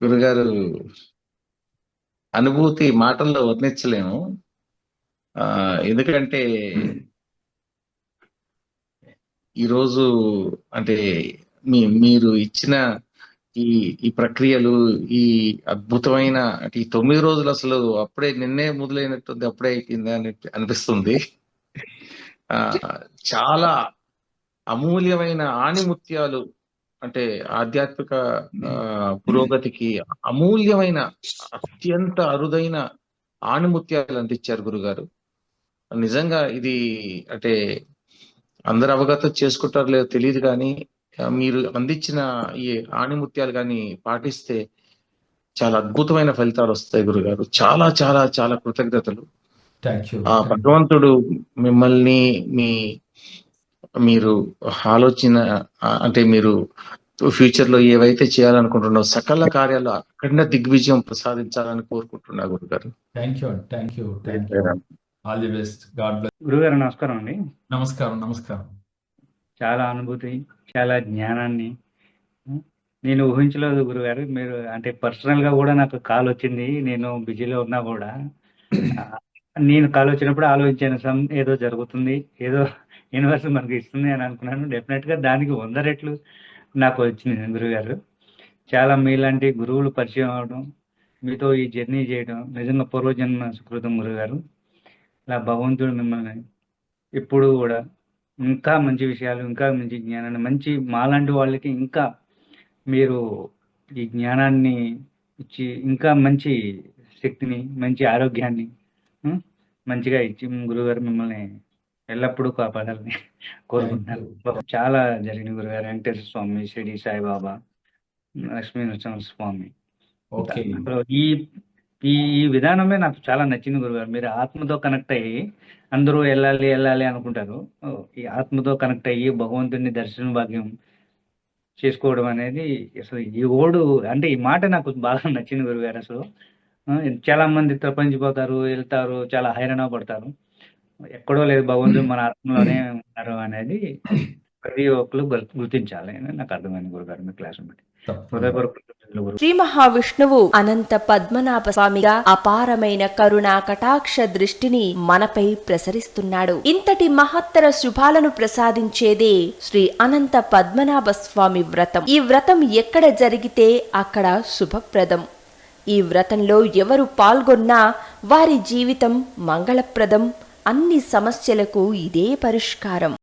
గురుగారు అనుభూతి మాటల్లో వర్ణించలేము. ఆ ఎందుకంటే ఈరోజు అంటే మీ మీరు ఇచ్చిన ఈ ఈ ప్రక్రియలు ఈ అద్భుతమైన అంటే ఈ తొమ్మిది రోజులు అసలు అప్పుడే నిన్నే మొదలైనట్టుంది అప్పుడే అయిపోయింది అని అనిపిస్తుంది. చాలా అమూల్యమైన ఆణిముత్యాలు అంటే ఆధ్యాత్మిక పురోగతికి అమూల్యమైన అత్యంత అరుదైన ఆణిముత్యాలు అందించారు గురుగారు. నిజంగా ఇది అంటే అందరు అవగతం చేసుకుంటారో లేదో తెలియదు కానీ మీరు అందించిన ఈ ఆణిముత్యాలు కానీ పాటిస్తే చాలా అద్భుతమైన ఫలితాలు వస్తాయి గురుగారు. చాలా చాలా చాలా కృతజ్ఞతలు. ఆ భగవంతుడు మిమ్మల్ని మీ మీరు ఆలోచన అంటే మీరు ఫ్యూచర్లో ఏవైతే చేయాలనుకుంటున్నారో సకల కార్యాలు అఖండ దిగ్విజయం ప్రసాదించాలని కోరుకుంటున్నా గురుగారు. Thank you thank you thank you all the best God bless గురుగారు నమస్కారం అండి. నమస్కారం నమస్కారం. చాలా అనుభూతి చాలా జ్ఞానాన్ని. నేను ఊహించలేదు గురుగారు మీరు అంటే పర్సనల్గా కూడా నాకు కాల్ వచ్చింది నేను బిజీలో ఉన్నా కూడా. నేను కాల్ వచ్చినప్పుడు ఆలోచించాను సమ్ ఏదో జరుగుతుంది ఏదో యూనివర్స్ మనకి ఇస్తుంది అని అనుకున్నాను. డెఫినెట్గా దానికి వంద రెట్లు నాకు వచ్చింది గురుగారు చాలా మీలాంటి గురువులు పరిచయం అవడం మీతో ఈ జర్నీ చేయడం నిజంగా పూర్వజన్మ సుకృతం గురుగారు ఇలా భగవంతుడు మిమ్మల్ని ఎప్పుడు కూడా ఇంకా మంచి విషయాలు ఇంకా మంచి జ్ఞానాన్ని మంచి మాలాంటి వాళ్ళకి ఇంకా మీరు ఈ జ్ఞానాన్ని ఇచ్చి ఇంకా మంచి శక్తిని మంచి ఆరోగ్యాన్ని మంచిగా ఇచ్చి గురుగారు మిమ్మల్ని ఎల్లప్పుడూ కాపాడాలని కోరుకుంటున్నాను. చాలా జరిగిన గురుగారు. వెంకటేశ్వర స్వామి షిరిడి సాయిబాబా లక్ష్మీ నరసింహ స్వామి. ఈ ఈ విధానమే నాకు చాలా నచ్చింది గురుగారు. మీరు ఆత్మతో కనెక్ట్ అయ్యి అందరూ వెళ్ళాలి వెళ్ళాలి అనుకుంటారు. ఈ ఆత్మతో కనెక్ట్ అయ్యి భగవంతుని దర్శన భాగ్యం చేసుకోవడం అనేది అసలు ఈ ఓడు అంటే ఈ మాట నాకు బాగా నచ్చింది గురుగారు అసలు. చాలా మంది తప్పించిపోతారు వెళ్తారు చాలా హైరాణ పడతారు. ఎక్కడో లేదు భగవంతుడు మన ఆత్మలోనే ఉన్నారు అనేది ప్రతి ఒక్కరు గుర్- గుర్తించాలి. అని నాకు అర్థమైంది గురుగారు మీ క్లాస్ బట్టి. శ్రీ మహావిష్ణువు అనంత పద్మనాభ స్వామిగా అపారమైన కరుణా కటాక్ష దృష్టిని మనపై ప్రసరిస్తున్నాడు. ఇంతటి మహత్తర శుభాలను ప్రసాదించేదే శ్రీ అనంత పద్మనాభ స్వామి వ్రతం. ఈ వ్రతం ఎక్కడ జరిగితే అక్కడ శుభప్రదం. ఈ వ్రతంలో ఎవరు పాల్గొన్నా వారి జీవితం మంగళప్రదం. అన్ని సమస్యలకు ఇదే పరిష్కారం.